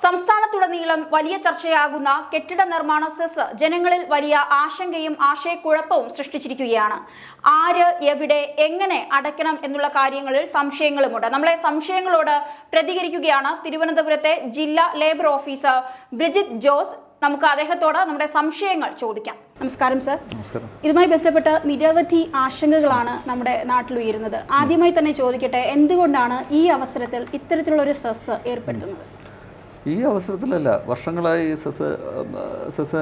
സംസ്ഥാനത്തുടനീളം വലിയ ചർച്ചയാകുന്ന കെട്ടിട നിർമ്മാണ സെസ് ജനങ്ങളിൽ വലിയ ആശങ്കയും ആശയക്കുഴപ്പവും സൃഷ്ടിച്ചിരിക്കുകയാണ്. ആര് എവിടെ എങ്ങനെ അടയ്ക്കണം എന്നുള്ള കാര്യങ്ങളിൽ സംശയങ്ങളുമുണ്ട്. നമ്മളെ സംശയങ്ങളോട് പ്രതികരിക്കുകയാണ് തിരുവനന്തപുരത്തെ ജില്ലാ ലേബർ ഓഫീസർ ബ്രിജിത് ജോസ്. നമുക്ക് അദ്ദേഹത്തോട് നമ്മുടെ സംശയങ്ങൾ ചോദിക്കാം. നമസ്കാരം സർ. ഇതുമായി ബന്ധപ്പെട്ട നിരവധി ആശങ്കകളാണ് നമ്മുടെ നാട്ടിൽ ഉയരുന്നത് ആദ്യമായി തന്നെ ചോദിക്കട്ടെ എന്തുകൊണ്ടാണ് ഈ അവസരത്തിൽ ഇത്തരത്തിലുള്ള ഒരു സെസ് ഏർപ്പെടുത്തുന്നത്? ഈ അവസരത്തിലല്ല വർഷങ്ങളായി സെസ് സെസ്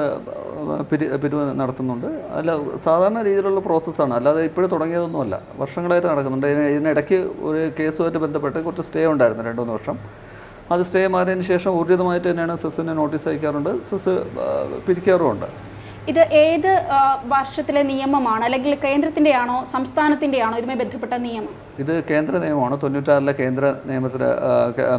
പിരി പിരിവ് നടത്തുന്നുണ്ട്. അല്ല സാധാരണ രീതിയിലുള്ള പ്രോസസ്സാണ്. അല്ലാതെ ഇപ്പോഴും തുടങ്ങിയതൊന്നുമല്ല. വർഷങ്ങളായിട്ട് നടക്കുന്നുണ്ട്. ഇതിന് ഇതിനിടയ്ക്ക് ഒരു കേസുമായിട്ട് ബന്ധപ്പെട്ട് കുറച്ച് സ്റ്റേ ഉണ്ടായിരുന്നു രണ്ട് മൂന്ന് വർഷം. അത് സ്റ്റേ മാറിയതിന് ശേഷം ഊർജിതമായിട്ട് തന്നെയാണ് സെസ്സിന് നോട്ടീസ് അയക്കാറുണ്ട്. സെസ് പിരിക്കാറുമുണ്ട്. ഇത് ഏത് വർഷത്തിലെ നിയമമാണ്? അല്ലെങ്കിൽ കേന്ദ്രത്തിന്റെ ആണോ സംസ്ഥാനത്തിന്റെ ആണോ ഇതുമായി ബന്ധപ്പെട്ട നിയമം? ഇത് കേന്ദ്ര നിയമമാണ്. തൊണ്ണൂറ്റാറിലെ കേന്ദ്ര നിയമത്തിൽ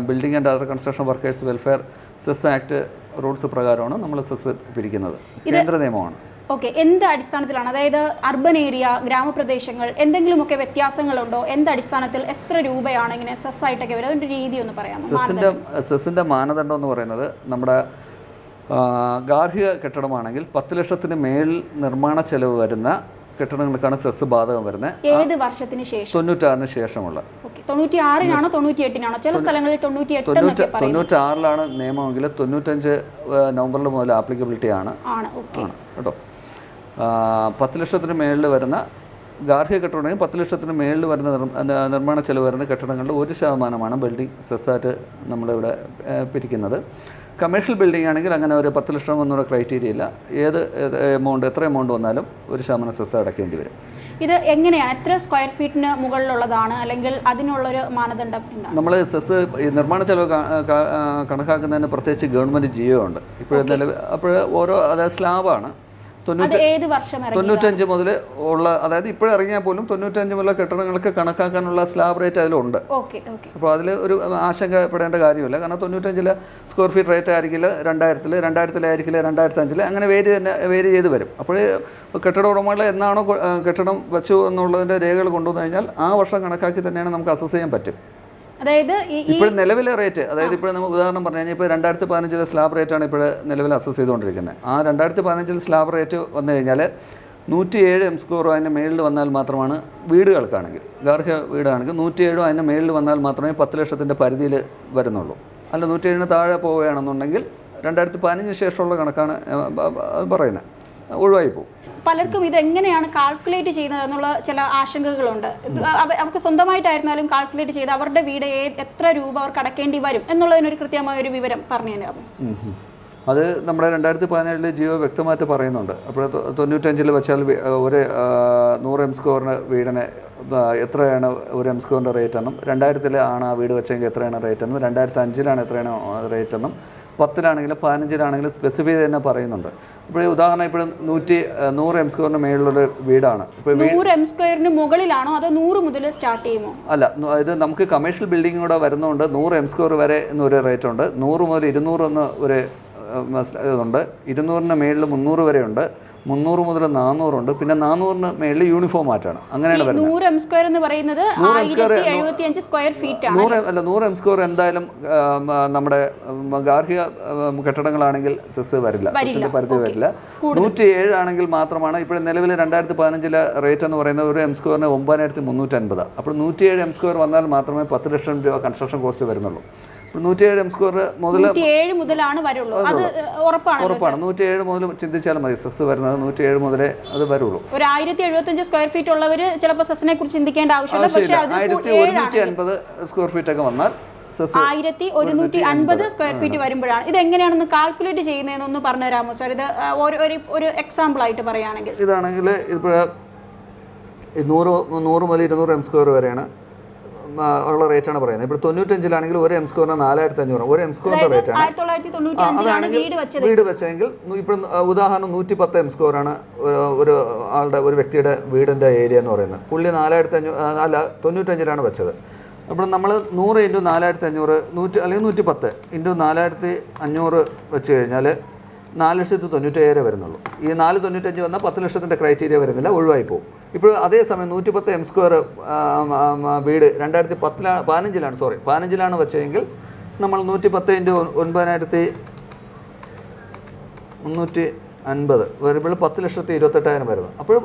building and other construction workers welfare cess act rules പ്രകാരമാണ് നമ്മൾ സെസ് പിരിക്കുന്നത്. കേന്ദ്ര നിയമമാണ്. ഓക്കെ എന്ത് അടിസ്ഥാനത്തിലാണ്? അതായത് അർബൻ ഏരിയ ഗ്രാമപ്രദേശങ്ങൾ എന്തെങ്കിലുമൊക്കെ വ്യത്യാസങ്ങളുണ്ടോ? എന്ത് അടിസ്ഥാനത്തിൽ എത്ര രൂപയാണ് ഇങ്ങനെ സെസ് ആയിട്ടൊക്കെ വരും? അതിന്റെ രീതി ഒന്ന് പറയാം സെസിന്റെ സെസ്സിന്റെ മാനദണ്ഡം എന്ന് പറയുന്നത് നമ്മുടെ ഗാർഹിക കെട്ടിടമാണെങ്കിൽ പത്ത് ലക്ഷത്തിന് മേൽ നിർമ്മാണ ചെലവ് വരുന്ന കെട്ടിടങ്ങൾക്കാണ് സെസ് ബാധകം വരുന്നത്. ഏത് വർഷത്തിന് ശേഷം? തൊണ്ണൂറ്റാറിന് ശേഷമുള്ള. ചില സ്ഥലങ്ങളിൽ തൊണ്ണൂറ്റി തൊണ്ണൂറ്റാറിലാണ് നിയമമെങ്കിൽ തൊണ്ണൂറ്റഞ്ച് നവംബറിൽ മുതൽ ആപ്ലിക്കബിലിറ്റി ആണ്. കേട്ടോ. പത്ത് ലക്ഷത്തിന് മേളിൽ വരുന്ന ഗാർഹിക കെട്ടിടമാണെങ്കിൽ പത്ത് ലക്ഷത്തിന് മേളിൽ വരുന്ന നിർമ്മാണ ചെലവ് വരുന്ന കെട്ടിടങ്ങളിൽ ഒരു ശതമാനമാണ് ബിൽഡിംഗ് സെസ്സായിട്ട് നമ്മളിവിടെ പിരിക്കുന്നത്. കമേഴ്ഷ്യൽ ബിൽഡിംഗ് ആണെങ്കിൽ അങ്ങനെ ഒരു പത്ത് ലക്ഷം എന്നുള്ള ക്രൈറ്റീരിയ ഇല്ല. ഏത് എമൗണ്ട് എത്ര എമൗണ്ട് വന്നാലും ഒരു ശതമാനം സെസ് അടയ്ക്കേണ്ടി വരും. ഇത് എങ്ങനെയാണ്? എത്ര സ്ക്വയർ ഫീറ്റിന് മുകളിലുള്ളതാണ്? അല്ലെങ്കിൽ അതിനുള്ളൊരു മാനദണ്ഡം നമ്മൾ സെസ് നിർമ്മാണ ചെലവ് കണക്കാക്കുന്നതിന് പ്രത്യേകിച്ച് ഗവൺമെന്റ് ജിയോ ഉണ്ട്. ഇപ്പോൾ നിലവിൽ അപ്പോൾ ഓരോ അതായത് സ്ലാബാണ്. തൊണ്ണൂറ്റഞ്ച് മുതൽ ഉള്ള അതായത് ഇപ്പോഴും ഇറങ്ങിയാൽ പോലും തൊണ്ണൂറ്റഞ്ച് മുതൽ കെട്ടിടങ്ങൾക്ക് കണക്കാക്കാനുള്ള സ്ലാബ് റേറ്റ് അതിലുണ്ട്. അപ്പോൾ അതിൽ ഒരു ആശങ്കപ്പെടേണ്ട കാര്യമില്ല. കാരണം തൊണ്ണൂറ്റഞ്ചിൽ സ്ക്വയർ ഫീറ്റ് റേറ്റ് ആയിരിക്കില്ല രണ്ടായിരത്തിൽ രണ്ടായിരത്തിലായിരിക്കില്ല രണ്ടായിരത്തി അഞ്ചിൽ അങ്ങനെ വേരി തന്നെ വേരി ചെയ്ത് വരും. അപ്പോൾ കെട്ടിട ഉടമകൾ എന്നാണോ കെട്ടിടം വെച്ചു എന്നുള്ളതിന്റെ രേഖകൾ കൊണ്ടുവന്നു കഴിഞ്ഞാൽ ആ വർഷം കണക്കാക്കി തന്നെയാണ് നമുക്ക് അസസ് ചെയ്യാൻ പറ്റും. അതായത് ഇപ്പോൾ നിലവിലെ റേറ്റ് അതായത് ഇപ്പോൾ നമുക്ക് ഉദാഹരണം പറഞ്ഞു കഴിഞ്ഞാൽ ഇപ്പോൾ രണ്ടായിരത്തി പതിനഞ്ചിലെ സ്ലാബ് ആണ് ഇപ്പോൾ നിലവിൽ അസസ് ചെയ്തുകൊണ്ടിരിക്കുന്നത് ആ രണ്ടായിരത്തി പതിനഞ്ചിൽ സ്ലാബ് റേറ്റ് വന്നു കഴിഞ്ഞാൽ നൂറ്റിയേഴ് എം സ്ക്വയർ അതിന്റെ മേളിൽ വന്നാൽ മാത്രമാണ് വീടുകൾക്കാണെങ്കിൽ. ഗാർഹിക വീടാണെങ്കിൽ നൂറ്റിയേഴോ അതിന്റെ മേളിൽ വന്നാൽ മാത്രമേ പത്ത് ലക്ഷത്തിന്റെ പരിധിയിൽ വരുന്നുള്ളൂ. അല്ല നൂറ്റിയേഴിന് താഴെ പോവുകയാണെന്നുണ്ടെങ്കിൽ രണ്ടായിരത്തി പതിനഞ്ചിന് ശേഷമുള്ള കണക്കാണ് പറയുന്നത് ഒഴിവായി പോകും പലർക്കും ഇത് എങ്ങനെയാണ് കാൽക്കുലേറ്റ് ചെയ്യുന്നത് എന്നുള്ള ചില ആശങ്കകളുണ്ട്. അവർക്ക് സ്വന്തമായിട്ടായിരുന്നാലും കാൽക്കുലേറ്റ് ചെയ്ത് അവരുടെ വീട് എത്ര രൂപ അവർക്ക് അടക്കേണ്ടി വരും എന്നുള്ളതിനൊരു കൃത്യമായ ഒരു വിവരം പറഞ്ഞു തരാമോ? ഉം. അത് നമ്മുടെ രണ്ടായിരത്തി പതിനേഴിൽ ജിയോ വ്യക്തമായിട്ട് പറയുന്നുണ്ട്. അപ്പോൾ തൊണ്ണൂറ്റഞ്ചിൽ വെച്ചാൽ ഒരു നൂറ് എം സ്കോറിന് വീടിന് എത്രയാണ് ഒരു എം സ്കോറിന്റെ റേറ്റ് എന്നും രണ്ടായിരത്തിൽ ആണ് ആ വീട് വെച്ചെങ്കിൽ എത്രയാണ് റേറ്റ് എന്നും രണ്ടായിരത്തി അഞ്ചിലാണ് എത്രയാണ് റേറ്റ് എന്നും പത്തിലാണെങ്കിലും പതിനഞ്ചിലാണെങ്കിലും സ്പെസിഫൈ തന്നെ പറയുന്നുണ്ട്. ഇപ്പോൾ ഉദാഹരണം ഇപ്പോഴും നൂറ്റി നൂറ് എം സ്ക്വയറിന് മേളിലുള്ള വീടാണ്. ഇപ്പോൾ നൂറ് എം സ്ക്വയറിന് മുകളിലാണോ അതോ നൂറ് മുതൽ സ്റ്റാർട്ട് ചെയ്യുമോ? അല്ല ഇത് നമുക്ക് കമേഴ്ഷ്യൽ ബിൽഡിംഗ് കൂടെ വരുന്നതുകൊണ്ട് നൂറ് എം സ്ക്വയർ വരെ എന്നൊരു റേറ്റ് ഉണ്ട്. നൂറ് മുതൽ ഇരുന്നൂറ് എന്ന് ഒരു ഇതുണ്ട്. ഇരുന്നൂറിന് മേളിൽ മുന്നൂറ് വരെ ഉണ്ട് മുന്നൂറ് മുതൽ നാനൂറുണ്ട് പിന്നെ നാനൂറിന് മേളിൽ യൂണിഫോം മാറ്റാണ് അങ്ങനെയാണ് വരുന്നത്. നൂറ് എം സ്ക്വയർ എന്ന് പറയുന്നത് നൂറ് square- ആയിരത്തി സ്ക്വയർ ഫീറ്റ് ആണ്. നൂറ് അല്ല നൂറ് എം സ്ക്വയർ എന്തായാലും നമ്മുടെ ഗാർഹിക കെട്ടിടങ്ങളാണെങ്കിൽ സെസ് വരില്ല. പരിധി വരില്ല. നൂറ്റി ഏഴ് ആണെങ്കിൽ മാത്രമാണ് ഇപ്പോഴും നിലവിൽ രണ്ടായിരത്തി പതിനഞ്ചിലെ റേറ്റ് എന്ന് പറയുന്നത് ഒരു എം സ്ക്വയറിന് ഒമ്പതിനായിരത്തി മുന്നൂറ്റി അൻപത് അപ്പോൾ നൂറ്റിയേഴ് എം സ്ക്വയർ വന്നാൽ മാത്രമേ പത്ത് ലക്ഷം രൂപ കൺസ്ട്രക്ഷൻ കോസ്റ്റ് വരുന്നുള്ളൂ. നൂറ്റിയേഴ് എം സ്ക്വയർ മുതൽ ഏഴ് മുതലാണ് വരുള്ളൂ. അത് ഉറപ്പാണ് ഉറപ്പാണ്. നൂറ്റിയേഴ് മുതൽ ചിന്തിച്ചാൽ മതി സെസ് വരുന്നത് നൂറ്റിയേഴ് മുതലേ അത് വരുള്ളൂ. ഒരു ആയിരത്തി എഴുപത്തഞ്ച് സ്ക്വയർ ഫീറ്റ് ഉള്ളവർ ചിലപ്പോൾ സെസ്സിനെ കുറിച്ച് ചിന്തിക്കേണ്ട ആവശ്യമില്ല. ആയിരത്തി ഒരുന്നൂറ്റി അൻപത് സ്ക്വയർ ഫീറ്റ് ഒക്കെ വന്നാൽ ആയിരത്തി ഒരുന്നൂറ്റി അൻപത്. സ്ക്വയർ ഫീറ്റ് വരുമ്പോഴാണ്. ഇത് എങ്ങനെയാണെന്ന് കാൽക്കുലേറ്റ് ചെയ്യുന്നതെന്നൊന്ന് പറഞ്ഞു തരാമോ സാർ? ഇത് ഒരു എക്സാമ്പിൾ ആയിട്ട് പറയുകയാണെങ്കിൽ. ഇതാണെങ്കിൽ ഇപ്പോൾ നൂറ് നൂറ് മുതൽ ഇരുന്നൂറ് എം സ്ക്വയർ വരെയാണ് ആ, റേറ്റ് ആണ് പറയുന്നത്. ഇപ്പോൾ തൊണ്ണൂറ്റഞ്ചിലാണെങ്കിൽ ഒരു എം സ്കോറിന് നാലായിരത്തി അഞ്ഞൂറ് ഒരു എം സ്കോറിന്റെ റേറ്റ് ആണ്. അതാണെങ്കിൽ വീട് വെച്ചെങ്കിൽ ഇപ്പൊ ഉദാഹരണം നൂറ്റി പത്ത് എം സ്കോറാണ് ഒരു ആളുടെ ഒരു വ്യക്തിയുടെ വീടിന്റെ ഏരിയ എന്ന് പറയുന്നത്. പുള്ളി നാലായിരത്തി അഞ്ഞൂറ് അല്ല തൊണ്ണൂറ്റഞ്ചിലാണ് വെച്ചത്. അപ്പോൾ നമ്മൾ നൂറ് ഇന്റു നാലായിരത്തി അഞ്ഞൂറ് നൂറ്റി അല്ലെങ്കിൽ നൂറ്റി പത്ത് ഇന്റു നാലായിരത്തി അഞ്ഞൂറ് വെച്ച് കഴിഞ്ഞാൽ നാല് ലക്ഷത്തി തൊണ്ണൂറ്റേഴ് വരുന്നുള്ളൂ. ഈ നാല് തൊണ്ണൂറ്റഞ്ച് വന്നാൽ പത്ത് ലക്ഷത്തിന്റെ ക്രൈറ്റീരിയ വരുന്നില്ല ഒഴിവായി പോകും ഇപ്പോൾ അതേസമയം നൂറ്റി പത്ത് എം സ്ക്വയർ വീട് രണ്ടായിരത്തി പത്തിലാണ് പതിനഞ്ചിലാണ് സോറി പതിനഞ്ചിലാണ് വെച്ചതെങ്കിൽ നമ്മൾ നൂറ്റി പത്ത് ഇന്റു ഒൻപതിനായിരത്തി മുന്നൂറ്റി അൻപത് വരുമ്പോൾ പത്ത് ലക്ഷത്തി ഇരുപത്തെട്ടായിരം വരുന്നത് അപ്പോൾ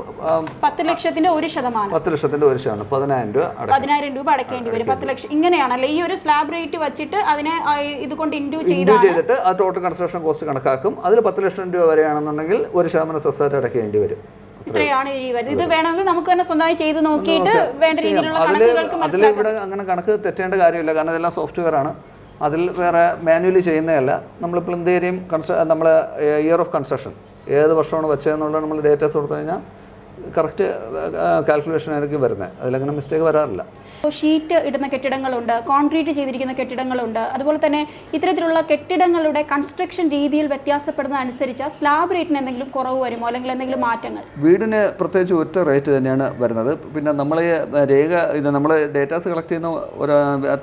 പത്ത് ലക്ഷത്തിന്റെ ഒരു ശതമാനം. പത്ത് ലക്ഷത്തിന്റെ ഒരു ശതമാനം പതിനായിരം രൂപ പതിനായിരം രൂപ അടക്കേണ്ടി വരും. പത്ത് ലക്ഷം ഇങ്ങനെയാണല്ലേ ഈ ഒരു സ്ലാബ് റേറ്റ് വെച്ചിട്ട് അതിനെ ഇതുകൊണ്ട് ഇത് കൊണ്ട് ഇൻഡ്യൂ ഇൻഡ്യൂ ചെയ്തിട്ട് ആ ടോട്ടൽ കൺസ്ട്രക്ഷൻ കോസ്റ്റ് കണക്കാക്കും. അതിൽ പത്ത് ലക്ഷം രൂപ വരെയാണെന്നുണ്ടെങ്കിൽ ഒരു ശതമാനം സെസ്സായിട്ട് അടക്കേണ്ടി വരും. ഇത്രയാണ് ഈ വരുന്നത്. ഇത് വേണമെങ്കിൽ നമുക്ക് തന്നെ സ്വന്തമായി ചെയ്ത് നോക്കിയിട്ട് വേണ്ട രീതിയിലുള്ള കണക്കുകൾക്ക് അതിൽ ഇവിടെ അങ്ങനെ കണക്ക് തെറ്റേണ്ട കാര്യമില്ല. കാരണം ഇതെല്ലാം സോഫ്റ്റ്വെയർ ആണ്. അതിൽ വേറെ മാനുവലി ചെയ്യുന്നതല്ല. നമ്മളിപ്പോൾ എന്തെങ്കിലും കൺസ്ട്ര നമ്മൾ ഇയർ ഓഫ് കൺസ്ട്രക്ഷൻ ഏത് വർഷമാണ് വെച്ചതെന്നുള്ള നമ്മൾ ഡേറ്റാസ് കൊടുത്തു കഴിഞ്ഞാൽ കറക്റ്റ് കാൽക്കുലേഷൻ ആയിരിക്കും വരുന്നത്. അതിലങ്ങനെ മിസ്റ്റേക്ക് വരാറില്ല. ഷീറ്റ് ഇടുന്ന കെട്ടിടങ്ങളുണ്ട് കോൺക്രീറ്റ് ചെയ്തിരിക്കുന്ന കെട്ടിടങ്ങളുണ്ട്. അതുപോലെ തന്നെ ഇത്തരത്തിലുള്ള കെട്ടിടങ്ങളുടെ കൺസ്ട്രക്ഷൻ രീതിയിൽ വ്യത്യാസപ്പെടുന്ന അനുസരിച്ച് സ്ലാബ് റേറ്റിന് എന്തെങ്കിലും കുറവ് വരുമോ? അല്ലെങ്കിൽ എന്തെങ്കിലും മാറ്റങ്ങൾ? വീടിന് പ്രത്യേകിച്ച് ഒറ്റ റേറ്റ് തന്നെയാണ് വരുന്നത്. പിന്നെ നമ്മൾ രേഖ ഇത് നമ്മൾ ഡേറ്റാസ് കളക്ട് ചെയ്യുന്ന ഒരു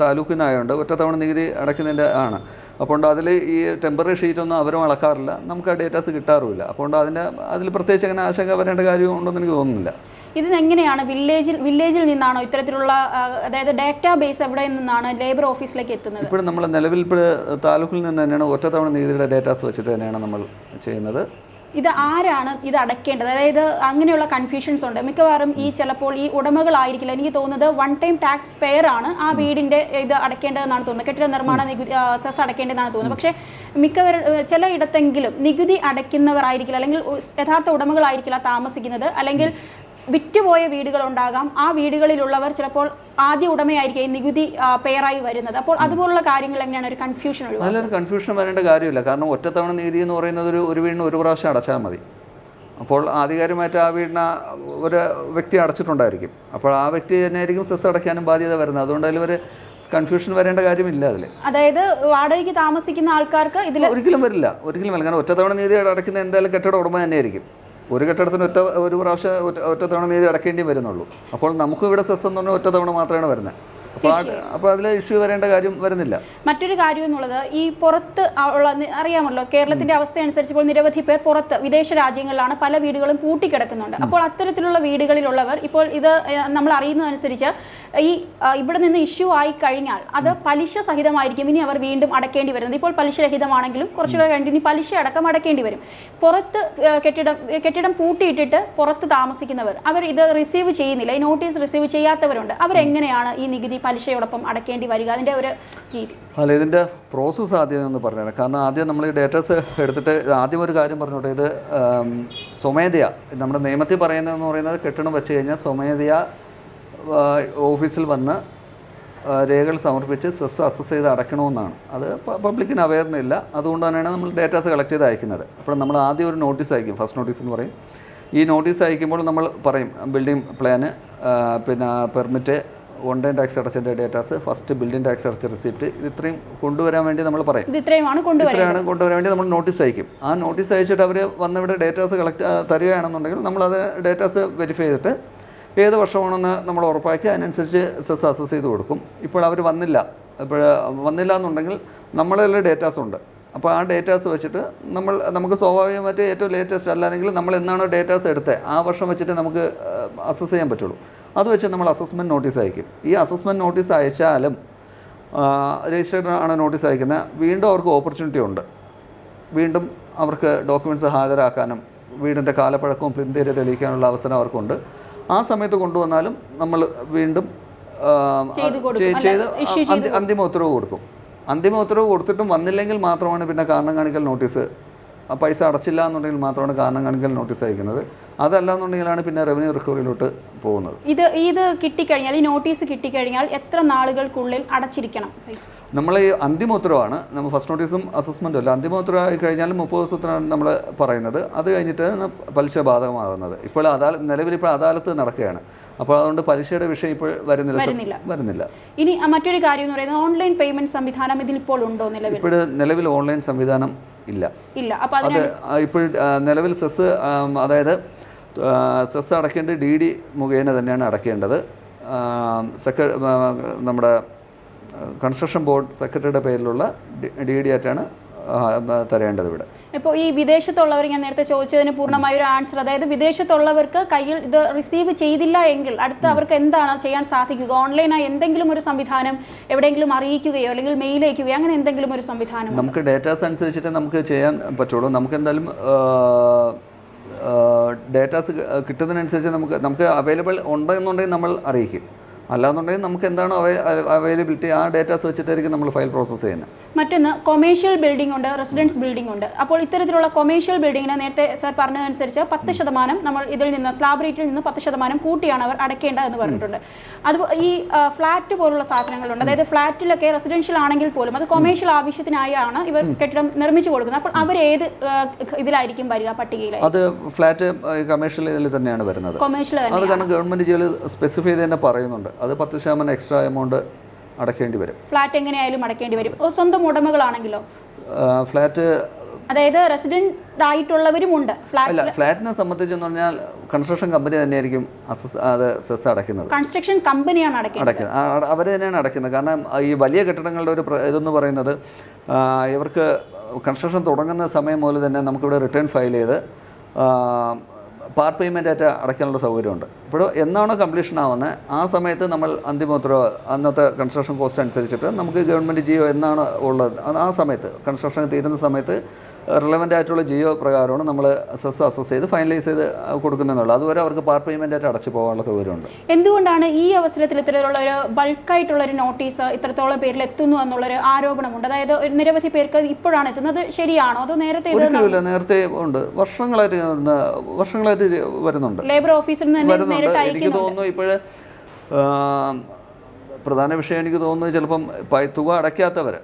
താലൂക്കിൽ നിന്നായതുകൊണ്ട് ഒറ്റത്തവണ നികുതി അടയ്ക്കുന്നതിന്റെ ആണ്. അപ്പോൾ അതിൽ ഈ ടെമ്പററി ഷീറ്റ് ഒന്നും അവരും അളക്കാറില്ല. നമുക്ക് ആ ഡേറ്റാസ് കിട്ടാറുമില്ല. അപ്പോൾ അതിന്റെ അതിൽ പ്രത്യേകിച്ച് അങ്ങനെ ആശങ്ക വരേണ്ട കാര്യമുണ്ടെന്ന് എനിക്ക് തോന്നുന്നില്ല. ഇതിനെങ്ങനെയാണ് എങ്ങനെയാണ് വില്ലേജിൽ വില്ലേജിൽ നിന്നാണോ ഇത്തരത്തിലുള്ള അതായത് ഡാറ്റാ ബേസ് എവിടെ നിന്നാണ് ലേബർ ഓഫീസിലേക്ക് എത്തുന്നത്? ഇപ്പോൾ നമ്മൾ നിലവിൽ ഇപ്പോൾ താലൂക്കിൽ നിന്ന് തന്നെയാണ് ഒറ്റത്തവണ നികുതിയുടെ ഡേറ്റാസ് വെച്ചിട്ട് തന്നെയാണ് നമ്മൾ ചെയ്യുന്നത്. ഇത് ആരാണ് ഇത് അടയ്ക്കേണ്ടത്? അതായത് അങ്ങനെയുള്ള കൺഫ്യൂഷൻസ് ഉണ്ട്. മിക്കവാറും ഈ ചിലപ്പോൾ ഈ ഉടമകളായിരിക്കില്ല. എനിക്ക് തോന്നുന്നത് വൺ ടൈം ടാക്സ് പെയർ ആണ് ആ വീടിന്റെ ഇത് അടയ്ക്കേണ്ടതെന്നാണ് തോന്നുന്നത്. കെട്ടിട നിർമ്മാണ നികുതി സെസ് അടയ്ക്കേണ്ടതെന്നാണ് തോന്നുന്നത്. പക്ഷേ മിക്കവർ ചില ചിലയിടത്തെങ്കിലും നികുതി അടയ്ക്കുന്നവരായിരിക്കില്ല. അല്ലെങ്കിൽ യഥാർത്ഥ ഉടമകളായിരിക്കില്ല താമസിക്കുന്നത്. അല്ലെങ്കിൽ വിറ്റുപോയ വീടുകളുണ്ടാകാം. ആ വീടുകളിലുള്ളവർ ചിലപ്പോൾ ആദ്യ ഉടമയായിരിക്കും നികുതി പേറായി പെയറായി വരുന്നത്. അപ്പോൾ അതുപോലുള്ള കാര്യങ്ങൾ എങ്ങനെയാണ്? ഒരു കൺഫ്യൂഷൻ നല്ലൊരു കൺഫ്യൂഷൻ വരേണ്ട കാര്യമില്ല. കാരണം ഒറ്റത്തവണ നികുതി എന്ന് പറയുന്നത് ഒരു ഒരു വീടിന് ഒരു പ്രാവശ്യം അടച്ചാൽ മതി. അപ്പോൾ ആധികാരികമായിട്ട് ആ വീടിന് ഒരു വ്യക്തി അടച്ചിട്ടുണ്ടായിരിക്കും. അപ്പോൾ ആ വ്യക്തി തന്നെയായിരിക്കും സെസ് അടയ്ക്കാനും ബാധ്യത വരുന്നത്. അതുകൊണ്ട് അതിൽ ഒരു കൺഫ്യൂഷൻ വരേണ്ട കാര്യമില്ല അതിൽ അതായത് വാടകയ്ക്ക് താമസിക്കുന്ന ആൾക്കാർക്ക് ഇതിൽ ഒരിക്കലും വരില്ല. ഒരിക്കലും വരില്ല. കാരണം ഒറ്റത്തവണ നീതി അടയ്ക്കുന്ന എന്തായാലും കെട്ടിട ഉടമ തന്നെയായിരിക്കും. ഒരു കെട്ടിടത്തിന് ഒറ്റ ഒരു പ്രാവശ്യം ഒറ്റ ഒറ്റത്തവണ നീതി അടക്കേണ്ടി വരുന്നുള്ളൂ. അപ്പോൾ നമുക്ക് ഇവിടെ സെസ് എന്ന് പറഞ്ഞാൽ ഒറ്റത്തവണ മാത്രമാണ് വരുന്നത് അപ്പോൾ അതിൽ ഇഷ്യൂ വരേണ്ട കാര്യം വരുന്നില്ല. മറ്റൊരു കാര്യം എന്നുള്ളത് ഈ പുറത്ത് ഉള്ള അറിയാമല്ലോ കേരളത്തിന്റെ അവസ്ഥ അനുസരിച്ച് ഇപ്പോൾ നിരവധി പേർ പുറത്ത് വിദേശ രാജ്യങ്ങളിലാണ് പല വീടുകളും പൂട്ടിക്കിടക്കുന്നുണ്ട്. അപ്പോൾ അത്തരത്തിലുള്ള വീടുകളിലുള്ളവർ ഇപ്പോൾ ഇത് നമ്മൾ അറിയുന്നതനുസരിച്ച് ഈ ഇവിടെ നിന്ന് ഇഷ്യൂ ആയി കഴിഞ്ഞാൽ അത് പലിശ സഹിതമായിരിക്കും. ഇനി അവർ വീണ്ടും അടക്കേണ്ടി വരുന്നത്. ഇപ്പോൾ പലിശ രഹിതമാണെങ്കിലും കുറച്ചുകൂടെ കഴിഞ്ഞ് ഇനി പലിശ അടക്കം അടക്കേണ്ടി വരും. പുറത്ത് കെട്ടിടം കെട്ടിടം പൂട്ടിയിട്ടിട്ട് പുറത്ത് താമസിക്കുന്നവർ അവർ ഇത് റിസീവ് ചെയ്യുന്നില്ല. ഈ നോട്ടീസ് റിസീവ് ചെയ്യാത്തവരുണ്ട്. അവരെങ്ങനെയാണ് ഈ നികുതി പലിശയോടൊപ്പം അടക്കേണ്ടി വരിക. അതിന്റെ ഒരു രീതി. അല്ല ഇതിന്റെ പ്രോസസ്സ് ആദ്യം എന്ന് പറഞ്ഞത് കാരണം ആദ്യം നമ്മൾ ഈ ഡേറ്റാസ് എടുത്തിട്ട് ആദ്യം ഒരു കാര്യം പറഞ്ഞോട്ടെ. ഇത് സ്വമേധയാ. നമ്മുടെ നിയമത്തിൽ പറയുന്നതെന്ന് പറയുന്നത് കെട്ടിടം വെച്ച് കഴിഞ്ഞാൽ സ്വമേധയാ ഓഫീസിൽ വന്ന് രേഖകൾ സമർപ്പിച്ച് സെസ് അസസ് ചെയ്ത് അടയ്ക്കണമെന്നാണ്. അത് പബ്ലിക്കിന് പബ്ലിക്കിന് അവയറിനില്ല അതുകൊണ്ട് തന്നെയാണ് നമ്മൾ ഡേറ്റാസ് കളക്ട് ചെയ്ത് അയക്കുന്നത്. അപ്പോൾ നമ്മൾ ആദ്യം ഒരു നോട്ടീസ് അയക്കും. ഫസ്റ്റ് നോട്ടീസ് എന്ന് പറയും. ഈ നോട്ടീസ് അയക്കുമ്പോൾ നമ്മൾ പറയും ബിൽഡിംഗ് പ്ലാന് പിന്നെ പെർമിറ്റ് വൺ ടൈം ടാക്സ് അടച്ചതിന്റെ ഡേറ്റാസ് ഫസ്റ്റ് ബിൽഡിംഗ് ടാക്സ് അടച്ച റെസിപ്റ്റ് ഇത് ഇത്രയും കൊണ്ടുവരാൻ വേണ്ടി നമ്മൾ പറയും. ഇത്രയുമാണ് ഇത്രയാണ് കൊണ്ടുവരാൻ വേണ്ടി നമ്മൾ നോട്ടീസ് അയക്കും. ആ നോട്ടീസ് അയച്ചിട്ട് അവർ വന്നിവിടെ ഡേറ്റാസ് കളക്ട് തരികയാണെന്നുണ്ടെങ്കിൽ നമ്മളത് ഡേറ്റാസ് വെരിഫൈ ചെയ്തിട്ട് ഏത് വർഷമാണെന്ന് നമ്മൾ ഉറപ്പാക്കി അതിനനുസരിച്ച് സെസ് അസസ് ചെയ്ത് കൊടുക്കും. ഇപ്പോൾ അവർ വന്നില്ല. ഇപ്പോൾ വന്നില്ല എന്നുണ്ടെങ്കിൽ നമ്മളെ ഡേറ്റാസ് ഉണ്ട്. അപ്പോൾ ആ ഡേറ്റാസ് വെച്ചിട്ട് നമ്മൾ നമുക്ക് സ്വാഭാവികമായിട്ട് ഏറ്റവും ലേറ്റസ്റ്റ് അല്ലാതെങ്കിൽ നമ്മൾ എന്നാണോ ഡേറ്റാസ് എടുത്തത് ആ വർഷം വെച്ചിട്ട് നമുക്ക് അസസ് ചെയ്യാൻ പറ്റുള്ളൂ. അത് വെച്ച് നമ്മൾ അസസ്മെന്റ് നോട്ടീസ് അയക്കും. ഈ അസസ്മെന്റ് നോട്ടീസ് അയച്ചാലും രജിസ്റ്റേഡ് ആണ് നോട്ടീസ് അയക്കുന്നത് വീണ്ടും അവർക്ക് ഓപ്പർച്യൂണിറ്റി ഉണ്ട്. വീണ്ടും അവർക്ക് ഡോക്യുമെന്റ്സ് ഹാജരാക്കാനും വീടിന്റെ കാലപ്പഴക്കവും പിന്തിര തെളിയിക്കാനുള്ള അവസരം അവർക്കുണ്ട്. ആ സമയത്ത് കൊണ്ടുവന്നാലും നമ്മൾ വീണ്ടും ചെയ്ത് അന്തിമ ഉത്തരവ് കൊടുക്കും. അന്തിമ ഉത്തരവ് കൊടുത്തിട്ടും വന്നില്ലെങ്കിൽ മാത്രമാണ് പിന്നെ കാരണം കാണിക്കൽ നോട്ടീസ് ആ പൈസ അടച്ചില്ല എന്നുണ്ടെങ്കിൽ മാത്രമാണ് കാരണം കാണിക്കൽ നോട്ടീസ് അയക്കുന്നത്. അതല്ല എന്നുണ്ടെങ്കിലാണ് പിന്നെ റവന്യൂ റിക്കവറിയിലോട്ട് പോകുന്നത്. ഇത് ഇത് കിട്ടിക്കഴിഞ്ഞാൽ ഈ നോട്ടീസ് കിട്ടിക്കഴിഞ്ഞാൽ എത്ര നാളുകൾക്കുള്ളിൽ അടച്ചിരിക്കണം? നമ്മൾ ഈ അന്തിമ ഉത്തരവാണ് നമ്മൾ ഫസ്റ്റ് നോട്ടീസും അസസ്മെന്റും അല്ല. അന്തിമ ഉത്തരവായി കഴിഞ്ഞാൽ മുപ്പത് ദിവസത്തിനാണ് നമ്മൾ പറയുന്നത്. അത് കഴിഞ്ഞിട്ടാണ് പലിശ ബാധകമാകുന്നത്. ഇപ്പോൾ അദാല നിലവിൽ ഇപ്പോൾ അദാലത്ത് നടക്കുകയാണ്. അപ്പോൾ അതുകൊണ്ട് പലിശയുടെ വിഷയം ഇപ്പോൾ വരുന്നില്ല. വരുന്നില്ല. വരുന്നില്ല. ഇനി മറ്റൊരു കാര്യം എന്ന് പറയുന്നത് ഓൺലൈൻ പേയ്മെന്റ് സംവിധാനം ഇതിൽ ഇപ്പോൾ ഉണ്ടോ നിലവിൽ? ഇപ്പോൾ നിലവിൽ ഓൺലൈൻ സംവിധാനം ഇല്ല. ഇല്ല. അത് ഇപ്പോൾ നിലവിൽ സെസ് അതായത് സെസ് അടക്കേണ്ടത് ഡി ഡി മുഖേന തന്നെയാണ് അടക്കേണ്ടത് സെക്ര നമ്മുടെ കൺസ്ട്രക്ഷൻ ബോർഡ് സെക്രട്ടറിയുടെ പേരിലുള്ള ഡി ഡി ആയിട്ടാണ് തരേണ്ടത് ഇവിടെ. ഇപ്പോൾ ഈ വിദേശത്തുള്ളവർ ഞാൻ നേരത്തെ ചോദിച്ചതിന് പൂർണമായ ഒരു ആൻസർ അതായത് വിദേശത്തുള്ളവർക്ക് കയ്യിൽ ഇത് റിസീവ് ചെയ്തില്ല എങ്കിൽ അടുത്ത അവർക്ക് എന്താണ് ചെയ്യാൻ സാധിക്കുക? ഓൺലൈനായി എന്തെങ്കിലും ഒരു സംവിധാനം എവിടെയെങ്കിലും അറിയിക്കുകയോ അല്ലെങ്കിൽ മെയിൽ അയക്കുകയോ അങ്ങനെ എന്തെങ്കിലും ഒരു സംവിധാനം നമുക്ക് ഡേറ്റാസ് അനുസരിച്ചിട്ട് നമുക്ക് ചെയ്യാൻ പറ്റുള്ളൂ. നമുക്ക് എന്തായാലും ഡേറ്റാസ് കിട്ടുന്നതിനനുസരിച്ച് നമുക്ക് നമുക്ക് അവൈലബിൾ ഉണ്ടെന്നുണ്ടെങ്കിൽ നമ്മൾ അറിയിക്കും. അല്ലാന്നുണ്ടെങ്കിൽ നമുക്ക് എന്താണ് അവൈലബിലിറ്റി ആ ഡേറ്റാസ് വെച്ചിട്ടായിരിക്കും നമ്മൾ ഫയൽ പ്രോസസ് ചെയ്യുന്നത്. മറ്റൊന്ന് കൊമേഴ്ഷ്യൽ ബിൽഡിംഗ് ഉണ്ട് റെസിഡൻസ് ബിൽഡിംഗ് ഉണ്ട്. അപ്പോൾ ഇത്തരത്തിലുള്ള കൊമേഴ്ഷ്യൽ ബിൽഡിങ്ങിന് നേരത്തെ സാർ പറഞ്ഞതനുസരിച്ച് പത്ത് ശതമാനം നമ്മൾ ഇതിൽ നിന്ന് സ്ലാബ് റേറ്റിൽ നിന്ന് പത്ത് ശതമാനം കൂട്ടിയാണ് അവർ അടയ്ക്കേണ്ടത് എന്ന് പറഞ്ഞിട്ടുണ്ട്. അത് ഈ ഫ്ലാറ്റ് പോലുള്ള സാധനങ്ങളുണ്ട്. അതായത് ഫ്ലാറ്റിലൊക്കെ റെസിഡൻഷ്യൽ ആണെങ്കിൽ പോലും അത് കൊമേഴ്ഷ്യൽ ആവശ്യത്തിനായാണ് ഇവർ കെട്ടിടം നിർമ്മിച്ചു കൊടുക്കുന്നത്. അപ്പോൾ അവർ ഏത് ഇതിലായിരിക്കും വരിക പട്ടികയിൽ അത് ഫ്ലാറ്റ് കമേഴ്ഷ്യൽ തന്നെയാണ് വരുന്നത്. അത് കാരണം ഗവൺമെന്റ് ജോലി സ്പെസിഫൈ ചെയ്ത് തന്നെ പറയുന്നുണ്ട്. അത് പത്ത് ശതമാനം എക്സ്ട്രാ എമൗണ്ട് അടക്കേണ്ടി വരും. ഫ്ലാറ്റ് എങ്ങനെയായാലും അടക്കേണ്ടി വരും. സ്വന്തം ഉടമകളാണെങ്കിലോ? ഫ്ലാറ്റ് അതായത് റെസിഡന്റ് ആയിട്ടുള്ളവരും ഉണ്ട്. അല്ല ഫ്ലാറ്റിനെ സംബന്ധിച്ചെന്ന് പറഞ്ഞാൽ കൺസ്ട്രക്ഷൻ കമ്പനി തന്നെയായിരിക്കും അത് സെസ് അടയ്ക്കുന്നത്. കൺസ്ട്രക്ഷൻ കമ്പനിയാണ് അടയ്ക്കുന്നത്. അവർ തന്നെയാണ് അടയ്ക്കുന്നത്. കാരണം ഈ വലിയ കെട്ടിടങ്ങളുടെ ഒരു ഇതെന്ന് പറയുന്നത് ഇവർക്ക് കൺസ്ട്രക്ഷൻ തുടങ്ങുന്ന സമയം മുതൽ തന്നെ നമുക്കിവിടെ റിട്ടേൺ ഫയൽ ചെയ്ത് പാർട്ട് പേയ്മെന്റ് ആയിട്ട് അടയ്ക്കാനുള്ള സൗകര്യമുണ്ട്. ഇപ്പോൾ എന്നാണോ കംപ്ലീഷൻ ആവുന്നത് ആ സമയത്ത് നമ്മൾ അന്തിമ ഉത്തരവ് അന്നത്തെ കൺസ്ട്രക്ഷൻ കോസ്റ്റ് അനുസരിച്ചിട്ട് നമുക്ക് ഗവൺമെന്റ് ജിയോ എന്നാണ് ഉള്ളത് ആ സമയത്ത് കൺസ്ട്രക്ഷൻ തീരുന്ന സമയത്ത് റിലവന്റ് ആയിട്ടുള്ള ജിയോ പ്രകാരമാണ് നമ്മൾ അസസ് അസസ് ചെയ്ത് ഫൈനലൈസ് ചെയ്ത് കൊടുക്കുന്നതെന്നുള്ളൂ. അതുവരെ അവർക്ക് പാർട്ട് പേയ്മെന്റ് ആയിട്ട് അടച്ചു പോകാനുള്ള സൗകര്യമുണ്ട്. എന്തുകൊണ്ടാണ് ഈ അവസരത്തിൽ ഇത്തരത്തിലുള്ള ഒരു ബൾക്കായിട്ടുള്ള ഒരു നോട്ടീസ് ഇത്രത്തോളം പേരിൽ എത്തുന്നു എന്നുള്ളൊരു ആരോപണമുണ്ട്? അതായത് നിരവധി പേർക്ക് ഇപ്പോഴാണ് എത്തുന്നത്. ശരിയാണോ? അതോ നേരത്തെ ഒരിക്കലുമില്ല. നേരത്തെ ഉണ്ട്. വർഷങ്ങളായിട്ട് വർഷങ്ങളായിട്ട് വരുന്നുണ്ട്. ലേബർ ഓഫീസിൽ നിന്ന് എനിക്ക് തോന്നുന്നു ഇപ്പോഴ് പ്രധാന വിഷയം എനിക്ക് തോന്നുന്നത് ചിലപ്പം തുക അടയ്ക്കാത്തവർ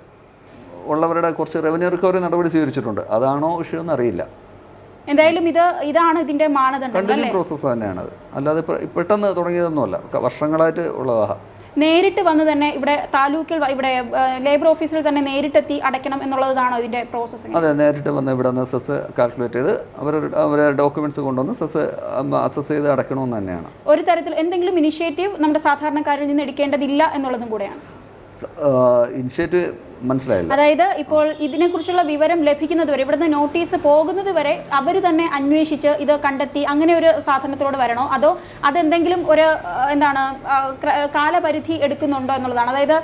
ഉള്ളവരുടെ കുറച്ച് റവന്യൂ റിക്കവറി നടപടി സ്വീകരിച്ചിട്ടുണ്ട്. അതാണോ വിഷയം അറിയില്ല എന്തായാലും ഇത് ഇതാണ് ഇതിന്റെ മാനദണ്ഡം കണ്ടിന്യൂ പ്രോസസ്സ് തന്നെയാണ് അല്ലാതെ പെട്ടെന്ന് തുടങ്ങിയതൊന്നുമല്ല. വർഷങ്ങളായിട്ട് ഉള്ളതാ. നേരിട്ട് വന്ന് തന്നെ ഇവിടെ താലൂക്കിൽ ഇവിടെ ലേബർ ഓഫീസിൽ തന്നെ നേരിട്ടെത്തി അടയ്ക്കണം എന്നുള്ളതാണോ ഇതിന്റെ പ്രോസസ്സിംഗ് അതെ നേരിട്ട് വന്ന് ഇവിടെ നിന്ന് സെസ് കാൽക്കുലേറ്റ് ചെയ്ത് അവർ അവരെ ഡോക്യുമെന്റ്സ് കൊണ്ടുവന്ന് സെസ് അസസ് ചെയ്ത് അടയ്ക്കണമെന്ന് തന്നെയാണ്. ഒരു തരത്തിൽ എന്തെങ്കിലും ഇനിഷ്യേറ്റീവ് നമ്മുടെ സാധാരണക്കാരിൽ നിന്ന് എടുക്കേണ്ടതില്ല എന്നുള്ളതും കൂടെയാണ്. ഇനിഷ്യേറ്റീവ് മനസ്സിലായില്ല. അതായത് ഇപ്പോൾ ഇതിനെക്കുറിച്ചുള്ള വിവരം ലഭിക്കുന്നത് വരെ ഇവിടുന്ന് നോട്ടീസ് പോകുന്നത് വരെ അവർ തന്നെ അന്വേഷിച്ച് ഇത് കണ്ടെത്തി അങ്ങനെ ഒരു സാധനത്തിലൂടെ വരണോ? അതോ അതെന്തെങ്കിലും ഒരു എന്താണ് കാലപരിധി എടുക്കുന്നുണ്ടോ എന്നുള്ളതാണ്. അതായത്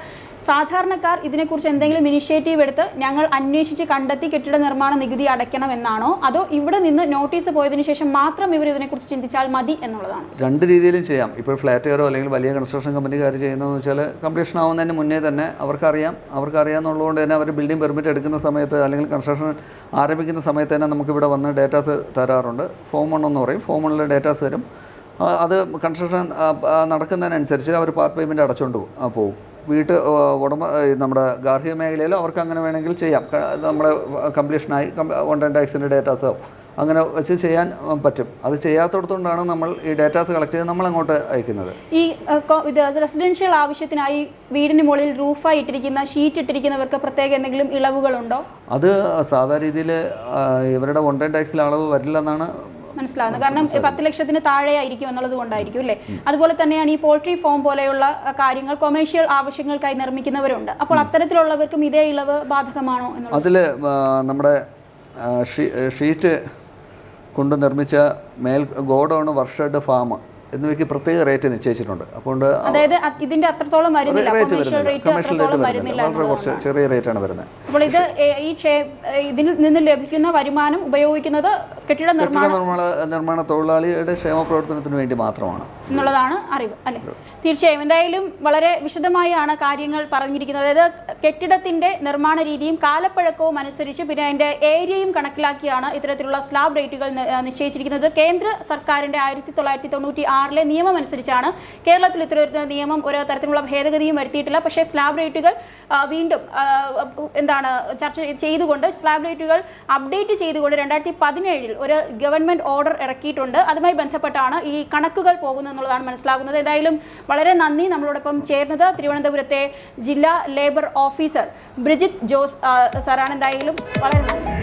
സാധാരണക്കാർ ഇതിനെക്കുറിച്ച് എന്തെങ്കിലും ഇനിഷ്യേറ്റീവ് എടുത്ത് ഞങ്ങൾ അന്വേഷിച്ച് കണ്ടെത്തി കെട്ടിട നിർമ്മാണ നികുതി അടയ്ക്കണം എന്നാണോ? അതോ ഇവിടെ നിന്ന് നോട്ടീസ് പോയതിനു ശേഷം മാത്രം ഇവർ ഇതിനെക്കുറിച്ച് ചിന്തിച്ചാൽ മതി എന്നുള്ളതാണ്. രണ്ട് രീതിയിലും ചെയ്യാം. ഇപ്പോൾ ഫ്ലാറ്റുകാരോ അല്ലെങ്കിൽ വലിയ കൺസ്ട്രക്ഷൻ കമ്പനിക്കാർ ചെയ്യുന്നതെന്ന് വെച്ചാൽ കംപ്ലീഷൻ ആവുന്നതിന് മുന്നേ തന്നെ അവർക്കറിയാം. അവർക്കറിയാമെന്നുള്ളതുകൊണ്ട് തന്നെ അവർ ബിൽഡിംഗ് പെർമിറ്റ് എടുക്കുന്ന സമയത്ത് അല്ലെങ്കിൽ കൺസ്ട്രക്ഷൻ ആരംഭിക്കുന്ന സമയത്ത് തന്നെ നമുക്കിവിടെ വന്ന് ഡേറ്റാസ് തരാറുണ്ട്. ഫോം വൺ എന്ന് പറയും. ഫോം വണ്ണിലെ ഡേറ്റാസ് തരും. അത് കൺസ്ട്രക്ഷൻ നടക്കുന്നതിനനുസരിച്ച് അവർ പാർട്ട് പേയ്മെന്റ് അടച്ചുകൊണ്ട് പോകും വീട്ട് ഉടമ നമ്മുടെ ഗാർഹിക മേഖലയിലോ അവർക്ക് അങ്ങനെ വേണമെങ്കിൽ ചെയ്യാം. നമ്മുടെ കംപ്ലീഷനായി വൺ ടാക്സിന്റെ ഡേറ്റാസോ അങ്ങനെ വെച്ച് ചെയ്യാൻ പറ്റും. അത് ചെയ്യാത്തടത്തോണ്ടാണ് നമ്മൾ ഈ ഡേറ്റാസ് കളക്ട് ചെയ്ത് നമ്മൾ അങ്ങോട്ട് അയക്കുന്നത്. ഈ ഇത് റെസിഡൻഷ്യൽ ആവശ്യത്തിനായി വീടിന് മുകളിൽ റൂഫായി ഇട്ടിരിക്കുന്ന ഷീറ്റ് ഇട്ടിരിക്കുന്നവർക്ക് പ്രത്യേക എന്തെങ്കിലും ഇളവുകളുണ്ടോ? അത് സാധാരണ രീതിയിൽ ഇവരുടെ ടൈം ടാക്സിൽ അളവ് വരില്ല മനസ്സിലാവുന്നത് കാരണം പത്ത് ലക്ഷത്തിന് താഴെയായിരിക്കും എന്നുള്ളത് കൊണ്ടായിരിക്കും അല്ലേ? അതുപോലെ തന്നെയാണ് ഈ പോൾട്രി ഫോം പോലെയുള്ള കാര്യങ്ങൾ കൊമേഴ്ഷ്യൽ ആവശ്യങ്ങൾക്കായി നിർമ്മിക്കുന്നവരുണ്ട്. അപ്പോൾ അത്തരത്തിലുള്ളവർക്കും ഇതേ ഇളവ് ബാധകമാണോ അതിൽ അതിൽ നമ്മുടെ ഷീറ്റ് കൊണ്ട് നിർമ്മിച്ച മേൽ ഗോഡൗൺ വർഷഡ് ഫാം എന്നിവയ്ക്ക് പ്രത്യേക റേറ്റ് നിശ്ചയിച്ചിട്ടുണ്ട്. അപ്പോൾ അതായത് ഇതിന്റെ അത്രത്തോളം വരുന്നില്ല. കൊമേഴ്ഷ്യൽ റേറ്റ് വരുന്നില്ല. വളരെ കുറച്ച് ചെറിയ റേറ്റാണ് വരുന്നത്. അപ്പോൾ ഇത് ഈ ഇതിൽ നിന്ന് ലഭിക്കുന്ന വരുമാനം ഉപയോഗിക്കുന്നത് കെട്ടിട നിർമ്മാണ നിർമ്മാണ ക്ഷേമ പ്രവർത്തനത്തിന് വേണ്ടി മാത്രമാണ്. എന്നുള്ളതാണ് അറിവ് അല്ലെ? തീർച്ചയായും. എന്തായാലും വളരെ വിശദമായാണ് കാര്യങ്ങൾ പറഞ്ഞിരിക്കുന്നത്. അതായത് കെട്ടിടത്തിന്റെ നിർമ്മാണ രീതിയും കാലപ്പഴക്കവും അനുസരിച്ച് പിന്നെ അതിന്റെ ഏരിയയും കണക്കിലാക്കിയാണ് ഇത്തരത്തിലുള്ള സ്ലാബ് റേറ്റുകൾ നിശ്ചയിച്ചിരിക്കുന്നത്. കേന്ദ്ര സർക്കാരിന്റെ ആയിരത്തി തൊള്ളായിരത്തി തൊണ്ണൂറ്റി ആറിലെ നിയമം അനുസരിച്ചാണ് കേരളത്തിൽ ഇത്തരത്തിലുള്ള നിയമം ഒരു തരത്തിലുള്ള ഭേദഗതിയും വരുത്തിയിട്ടില്ല. പക്ഷേ സ്ലാബ് റേറ്റുകൾ വീണ്ടും എന്താണ് ചർച്ച ചെയ്തുകൊണ്ട് സ്ലാബ് റേറ്റുകൾ അപ്ഡേറ്റ് ചെയ്തുകൊണ്ട് രണ്ടായിരത്തി പതിനേഴിൽ ഒരു ഗവൺമെന്റ് ഓർഡർ ഇറക്കിയിട്ടുണ്ട്. അതുമായി ബന്ധപ്പെട്ടാണ് ഈ കണക്കുകൾ പോകുന്നത് എന്നുള്ളതാണ് മനസ്സിലാകുന്നത്. ഏതായാലും വളരെ നന്ദി നമ്മളോടൊപ്പം ചേർന്നത് തിരുവനന്തപുരത്തെ ജില്ലാ ലേബർ ഓഫീസർ ബ്രിജിത് ജോസ് സാറാണ്. എന്തായാലും വളരെ നന്ദി.